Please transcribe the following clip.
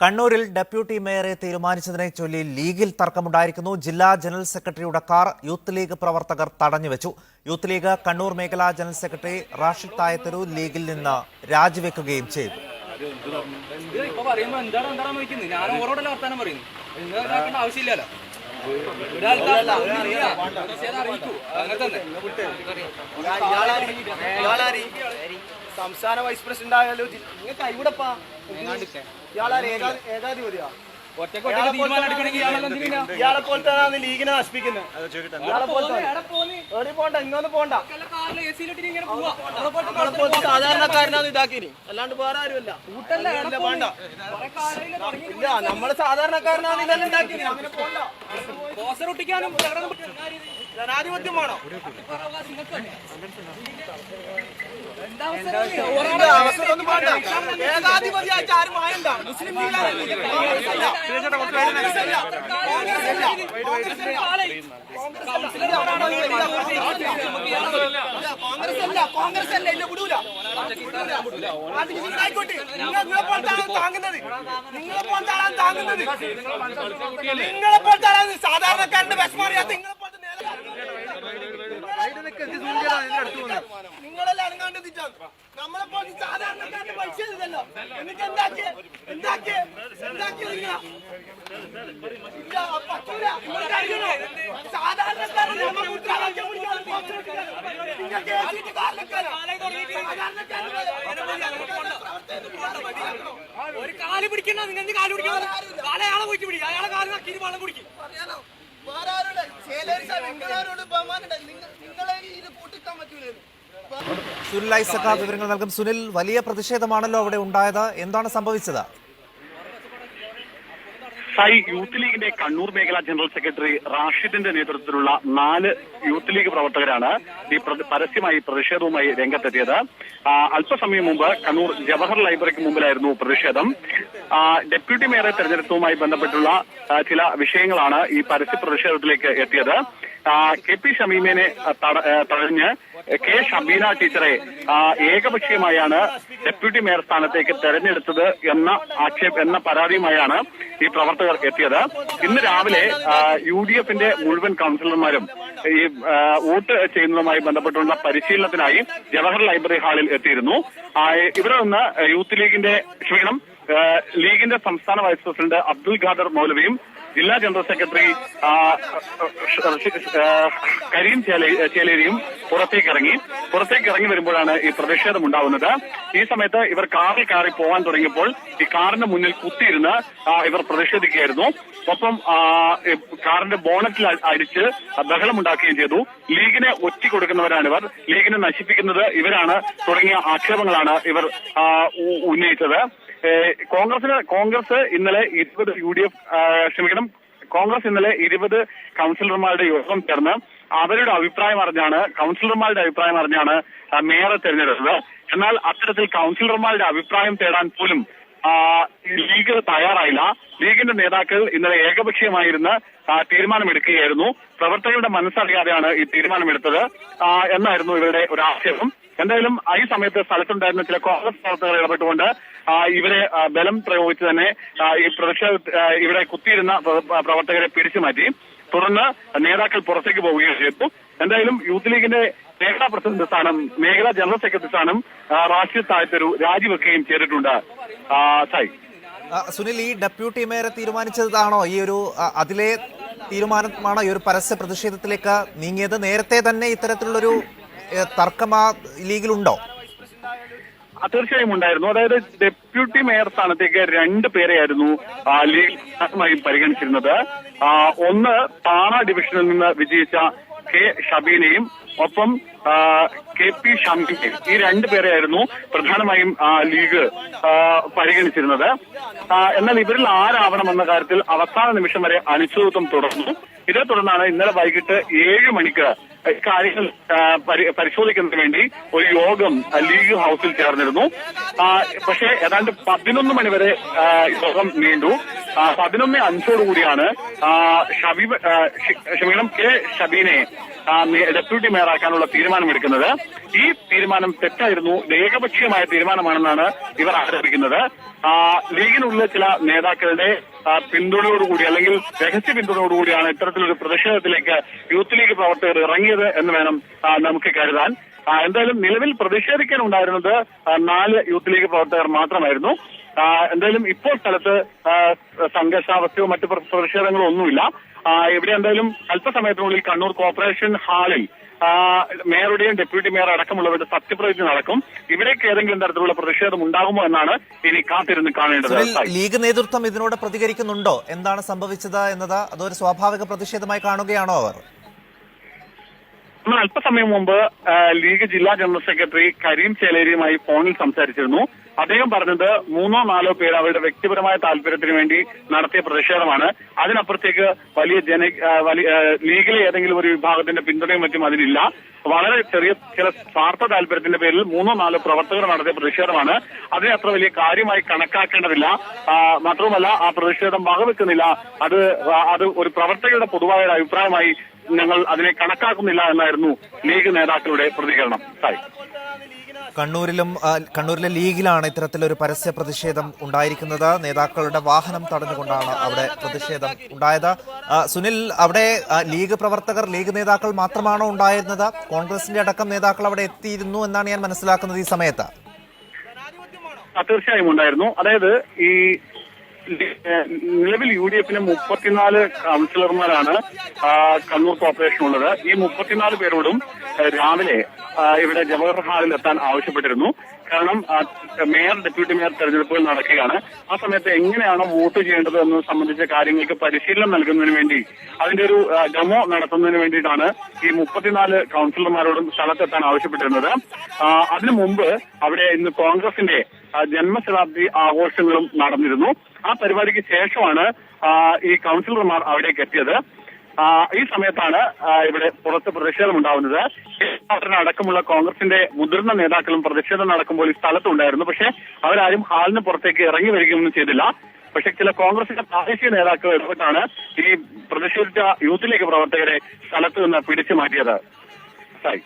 കണ്ണൂരിൽ ഡെപ്യൂട്ടി മേയറെ തീരുമാനിച്ചതിനെ ചൊല്ലി ലീഗിൽ തർക്കമുണ്ടായിരിക്കുന്നു. ജില്ലാ ജനറൽ സെക്രട്ടറിയുടെ കാർ യൂത്ത് ലീഗ് പ്രവർത്തകർ തടഞ്ഞുവെച്ചു. യൂത്ത് ലീഗ് കണ്ണൂർ മേഖലാ ജനറൽ സെക്രട്ടറി റാഷിദ് തായത്തരു ലീഗിൽ നിന്ന് രാജിവെക്കുകയും ചെയ്തു. ആവശ്യമില്ലല്ലോ. അറിയിക്കൂ. അങ്ങനെ തന്നെ ഇയാളാരി സംസ്ഥാന വൈസ് പ്രസിഡന്റ് ആയാലും നിങ്ങൾ കൈവിടപ്പാ. ഏകാ- ഏകാധിപതിയാ എന്തിനാ? ഇയാളെ പോലത്തെ ലീഗിനെ നശിപ്പിക്കുന്നത് ഇയാളെ പോലത്തെ പോണ്ട പോണ്ട. ഇയാളെ സാധാരണക്കാരനാണ് ഇതാക്കിനി അല്ലാണ്ട് വേറെ ആരുമല്ല. വേണ്ട. ഇല്ല നമ്മൾ സാധാരണക്കാരനാണ് ഇതെല്ലാം ഉണ്ടാക്കിനി അങ്ങനെ പോണ്ട. ഒട്ടിക്കാനും ജനാധിപത്യം വേണോ. ഏകാധിപതിയായിട്ട് ആരും ആയണ്ട മുസ്ലിം കോൺഗ്രസ് അല്ല. കോൺഗ്രസ് അല്ല. ഇല്ല വിടൂല അത് ആയിക്കോട്ടെ നിങ്ങൾ നിങ്ങളെ പോലത്തെ ആളാണ് താങ്ങുന്നത് നിങ്ങളെ പോലത്തെ ആളാണ് താങ്ങുന്നത് നിങ്ങളെ പോലത്തെ ആളാണ് സാധാരണക്കാരന്റെ വിഷമം അറിയാത്ത നിങ്ങളെ വിളിക്കാതെ എന്താക്കി? എന്താക്കി? എന്താക്കി കാരണക്കാരാ. ഒരു കാൽ പിടിക്കണ്ട നിങ്ങൾ എന്ത് കാൽ പിടിക്കണം കാല അയാളെ പോയിട്ട് പിടി അയാളെ കാൽ നക്കി വെള്ളം കുടിക്കും? വേറെ ആരോട്? നിങ്ങളാരോട് നിങ്ങൾ- നിങ്ങളെ ഇത് കൂട്ടിക്കാൻ പറ്റൂലേ സുനിൽ ഐസക്ക വിവരങ്ങൾ നൽകും. സുനിൽ വലിയ പ്രതിഷേധമാണല്ലോ അവിടെ ഉണ്ടായത്. എന്താണ് സംഭവിച്ചത്? സായി യൂത്ത് ലീഗിന്റെ കണ്ണൂർ മേഖലാ ജനറൽ സെക്രട്ടറി റാഷിദിന്റെ നേതൃത്വത്തിലുള്ള നാല് യൂത്ത് ലീഗ് പ്രവർത്തകരാണ് ഈ പരസ്യമായി പ്രതിഷേധവുമായി രംഗത്തെത്തിയത്. അല്പസമയം മുമ്പ് കണ്ണൂർ ജവഹർ ലൈബ്രറിക്ക് മുമ്പിലായിരുന്നു പ്രതിഷേധം. ഡെപ്യൂട്ടി മേയറെ തെരഞ്ഞെടുപ്പുമായി ബന്ധപ്പെട്ടുള്ള ചില വിഷയങ്ങളാണ് ഈ പരസ്യ പ്രതിഷേധത്തിലേക്ക് എത്തിയത്. കെ പി ഷമീമിനെ തടഞ്ഞ് കെ ഷബീന ടീച്ചറെ ഏകപക്ഷീയമായാണ് ഡെപ്യൂട്ടി മേയർ സ്ഥാനത്തേക്ക് തെരഞ്ഞെടുത്തത് എന്ന ആക്ഷേപ എന്ന പരാതിയുമായാണ് ഈ പ്രവർത്തകർ എത്തിയത്. ഇന്ന് രാവിലെ യു ഡി എഫിന്റെ മുഴുവൻ കൗൺസിലർമാരും ഈ വോട്ട് ചെയ്യുന്നതുമായി ബന്ധപ്പെട്ടുള്ള പരിശീലനത്തിനായി ജവഹർ ലൈബ്രറി ഹാളിൽ എത്തിയിരുന്നു. ഇവിടെ നിന്ന് യൂത്ത് ലീഗിന്റെ ക്ഷീണം ലീഗിന്റെ സംസ്ഥാന വൈസ് പ്രസിഡന്റ് അബ്ദുൽ ഖാദർ മൗലവിയും ജില്ലാ ജനറൽ സെക്രട്ടറി കരീം ചേലേ- ചേലേരിയും പുറത്തേക്ക് ഇറങ്ങി പുറത്തേക്ക് ഇറങ്ങി വരുമ്പോഴാണ് ഈ പ്രതിഷേധം ഉണ്ടാവുന്നത്. ഈ സമയത്ത് ഇവർ കാറിൽ കയറി പോകാൻ തുടങ്ങിയപ്പോൾ ഈ കാറിന്റെ മുന്നിൽ കുത്തിയിരുന്ന് ഇവർ പ്രതിഷേധിക്കുകയായിരുന്നു. ഒപ്പം കാറിന്റെ ബോണറ്റിൽ അടിച്ച് ബഹളമുണ്ടാക്കുകയും ചെയ്തു. ലീഗിനെ ഒറ്റി കൊടുക്കുന്നവരാണ് ഇവർ. ലീഗിനെ നശിപ്പിക്കുന്നത് ഇവരാണ്. തുടങ്ങിയ ആക്ഷേപങ്ങളാണ് ഇവർ ഉന്നയിച്ചത്. കോൺഗ്രസിന് കോൺഗ്രസ് ഇന്നലെ ഇരുപത് യു ഡി എഫ് ക്ഷമിക്കണം കോൺഗ്രസ് ഇന്നലെ ഇരുപത് കൗൺസിലർമാരുടെ യോഗം ചേർന്ന് അവരുടെ അഭിപ്രായം അറിഞ്ഞാണ് കൗൺസിലർമാരുടെ അഭിപ്രായം അറിഞ്ഞാണ് മേയറെ തെരഞ്ഞെടുത്തത്. എന്നാൽ അത്തരത്തിൽ കൗൺസിലർമാരുടെ അഭിപ്രായം തേടാൻ പോലും ലീഗ് തയ്യാറായില്ല. ലീഗിന്റെ നേതാക്കൾ ഇന്നലെ ഏകപക്ഷീയമായിരുന്ന് തീരുമാനമെടുക്കുകയായിരുന്നു. പ്രവർത്തകരുടെ മനസ്സറിയാതെയാണ് ഈ തീരുമാനമെടുത്തത്. എന്നായിരുന്നു ഇവരുടെ ഒരു ആക്ഷേപം. എന്തായാലും ഈ സമയത്ത് സ്ഥലത്തുണ്ടായിരുന്ന ചില കോൺഗ്രസ് പ്രവർത്തകർ ഇടപെട്ടുകൊണ്ട് ഇവരെ ബലം പ്രയോഗിച്ച് തന്നെ ഈ പ്രതിഷേധ ഇവിടെ കുത്തിയിരുന്ന പ്രവർത്തകരെ പിടിച്ചു മാറ്റി തുടർന്ന് നേതാക്കൾ പുറത്തേക്ക് പോവുകയും ചെയ്തു. എന്തായാലും യൂത്ത് ലീഗിന്റെ മേഖലാ പ്രസിഡന്റ് സ്ഥാനം മേഖലാ ജനറൽ സെക്രട്ടറി സ്ഥാനം റാഷിദ് താഴ്ത്തരു രാജിവെക്കുകയും ചെയ്തിട്ടുണ്ട്. സായി. സുനിൽ ഈ ഡെപ്യൂട്ടി മേയറെ തീരുമാനിച്ചതാണോ? ഈ ഒരു അതിലെ തീരുമാനമാണോ? ഈ ഒരു പരസ്യ പ്രതിഷേധത്തിലേക്ക് നീങ്ങിയത്? നേരത്തെ തന്നെ ഇത്തരത്തിലുള്ളൊരു തർക്കം ആ ലീഗിലുണ്ടോ? തീർച്ചയായും ഉണ്ടായിരുന്നു. അതായത് ഡെപ്യൂട്ടി മേയർ സ്ഥാനത്തേക്ക് രണ്ട് പേരെയായിരുന്നു ലീഗ് ആദ്യമായും പരിഗണിച്ചിരുന്നത്. ഒന്ന് പാണ ഡിവിഷനിൽ നിന്ന് വിജയിച്ച കെ ഷബീനെയും ഒപ്പം കെ പി ഷമീനെയും ഈ രണ്ട് പേരെയായിരുന്നു പ്രധാനമായും ലീഗ് പരിഗണിച്ചിരുന്നത്. എന്നാൽ ഇവരിൽ ആരാവണമെന്ന കാര്യത്തിൽ അവസാന നിമിഷം വരെ അനിശ്ചിതത്വം തുടർന്നു. ഇതേ തുടർന്നാണ് ഇന്നലെ വൈകിട്ട് ഏഴ് മണിക്ക് കാര്യങ്ങൾ പരിശോധിക്കുന്നതിന് വേണ്ടി ഒരു യോഗം ലീഗ് ഹൌസിൽ ചേർന്നിരുന്നു. പക്ഷെ ഏതാണ്ട് പതിനൊന്ന് മണി വരെ യോഗം നീണ്ടു. പതിനൊന്ന് അഞ്ചോടുകൂടിയാണ് ഷബീബ് ക്ഷമിക്കണം കെ ഷബീനെ ഡെപ്യൂട്ടി മേയറാക്കാനുള്ള തീരുമാനമെടുക്കുന്നത്. ഈ തീരുമാനം തെറ്റായിരുന്നു. ഏകപക്ഷീയമായ തീരുമാനമാണെന്നാണ് ഇവർ ആരോപിക്കുന്നത്. ലീഗിനുള്ള ചില നേതാക്കളുടെ പിന്തുണയോടുകൂടി അല്ലെങ്കിൽ രഹസ്യ പിന്തുണയോടുകൂടിയാണ് ഇത്തരത്തിലൊരു പ്രതിഷേധത്തിലേക്ക് യൂത്ത് ലീഗ് പ്രവർത്തകർ ഇറങ്ങിയത് എന്ന് വേണം നമുക്ക് കരുതാൻ. എന്തായാലും നിലവിൽ പ്രതിഷേധിക്കാൻ ഉണ്ടായിരുന്നത് നാല് യൂത്ത് ലീഗ് പ്രവർത്തകർ മാത്രമായിരുന്നു. എന്തായാലും ഇപ്പോൾ സ്ഥലത്ത് സംഘർഷാവസ്ഥയോ മറ്റു പ്ര- പ്രതിഷേധങ്ങളോ ഒന്നുമില്ല. ഇവിടെ എന്തായാലും അല്പസമയത്തിനുള്ളിൽ കണ്ണൂർ കോർപ്പറേഷൻ ഹാളിൽ മേയറുടെയും ഡെപ്യൂട്ടി മേയർ അടക്കമുള്ളവരുടെ സത്യപ്രതിജ്ഞ നടക്കും. ഇവിടേക്ക് ഏതെങ്കിലും തരത്തിലുള്ള പ്രതിഷേധം ഉണ്ടാകുമോ എന്നാണ് ഇനി കാത്തിരുന്ന് കാണേണ്ടത്. ലീഗ് നേതൃത്വം ഇതിനോട് പ്രതികരിക്കുന്നുണ്ടോ? എന്താണ് സംഭവിച്ചത് എന്നത് അതൊരു സ്വാഭാവിക പ്രതിഷേധമായി കാണുകയാണോ അവർ? നമ്മൾ അല്പസമയം മുമ്പ് ലീഗ് ജില്ലാ ജനറൽ സെക്രട്ടറി കരീം ചേലേരിയുമായി ഫോണിൽ സംസാരിച്ചിരുന്നു. അദ്ദേഹം പറഞ്ഞത് മൂന്നോ നാലോ പേര് അവരുടെ വ്യക്തിപരമായ താല്പര്യത്തിന് വേണ്ടി നടത്തിയ പ്രതിഷേധമാണ്. അതിനപ്പുറത്തേക്ക് വലിയ ജന വലിയ ലീഗലി ഏതെങ്കിലും ഒരു വിഭാഗത്തിന്റെ പിന്തുണയും മറ്റും അതിനില്ല വളരെ ചെറിയ ചില സ്വാർത്ഥ താല്പര്യത്തിന്റെ പേരിൽ മൂന്നോ നാലോ പ്രവർത്തകർ നടത്തിയ പ്രതിഷേധമാണ്. അതിനെ അത്ര വലിയ കാര്യമായി കണക്കാക്കേണ്ടതില്ല. മാത്രവുമല്ല ആ പ്രതിഷേധം വകവെക്കുന്നില്ല. അത് അത് ഒരു പ്രവർത്തകരുടെ പൊതുവായ അഭിപ്രായമായി ഞങ്ങൾ അതിനെ കണക്കാക്കുന്നില്ല എന്നായിരുന്നു ലീഗ് നേതാക്കളുടെ പ്രതികരണം. സായി. കണ്ണൂരിലും കണ്ണൂരിലെ ലീഗിലാണ് ഇത്തരത്തിലൊരു പരസ്യ പ്രതിഷേധം ഉണ്ടായിരിക്കുന്നത്. നേതാക്കളുടെ വാഹനം തടഞ്ഞുകൊണ്ടാണ് അവിടെ പ്രതിഷേധം ഉണ്ടായത്. സുനിൽ അവിടെ ലീഗ് പ്രവർത്തകർ ലീഗ് നേതാക്കൾ മാത്രമാണോ ഉണ്ടായിരുന്നത്? കോൺഗ്രസിന്റെ അടക്കം നേതാക്കൾ അവിടെ എത്തിയിരുന്നു എന്നാണ് ഞാൻ മനസ്സിലാക്കുന്നത് ഈ സമയത്ത്. തീർച്ചയായും ഉണ്ടായിരുന്നു. അതായത് ഈ നിലവിൽ യു ഡി എഫിന് മുപ്പത്തിനാല് കൗൺസിലർമാരാണ് കണ്ണൂർ കോർപ്പറേഷൻ ഉള്ളത്. ഈ മുപ്പത്തിനാല് പേരോടും രാവിലെ ഇവിടെ ജവഹർ ഹാളിൽ എത്താൻ ആവശ്യപ്പെട്ടിരുന്നു. കാരണം മേയർ ഡെപ്യൂട്ടി മേയർ തെരഞ്ഞെടുപ്പുകൾ നടക്കുകയാണ്. ആ സമയത്ത് എങ്ങനെയാണ് വോട്ട് ചെയ്യേണ്ടത് എന്നത് സംബന്ധിച്ച കാര്യങ്ങൾക്ക് പരിശീലനം നൽകുന്നതിന് വേണ്ടി അതിന്റെ ഒരു ഡെമോ നടത്തുന്നതിന് വേണ്ടിയിട്ടാണ് ഈ മുപ്പത്തിനാല് കൗൺസിലർമാരോടും സ്ഥലത്തെത്താൻ ആവശ്യപ്പെട്ടിരുന്നത്. അതിനു മുമ്പ് അവിടെ ഇന്ന് കോൺഗ്രസിന്റെ ജന്മശതാബ്ദി ആഘോഷങ്ങളും നടന്നിരുന്നു. ആ പരിപാടിക്ക് ശേഷമാണ് ഈ കൗൺസിലർമാർ അവിടേക്ക് എത്തിയത്. ഈ സമയത്താണ് ഇവിടെ പുറത്ത് പ്രതിഷേധം ഉണ്ടാവുന്നത് അടക്കമുള്ള കോൺഗ്രസിന്റെ മുതിർന്ന നേതാക്കളും പ്രതിഷേധം നടക്കുമ്പോൾ ഈ സ്ഥലത്തുണ്ടായിരുന്നു. പക്ഷേ അവരാരും ഹാളിന് പുറത്തേക്ക് ഇറങ്ങി വരികയൊന്നും ചെയ്തില്ല. പക്ഷെ ചില കോൺഗ്രസിന്റെ പ്രാദേശിക നേതാക്കൾ ഇടപെട്ടാണ് ഈ പ്രതിഷേധിച്ച യൂത്ത് ലീഗ് പ്രവർത്തകരെ സ്ഥലത്ത് നിന്ന് പിടിച്ചു മാറ്റിയത്. സായി.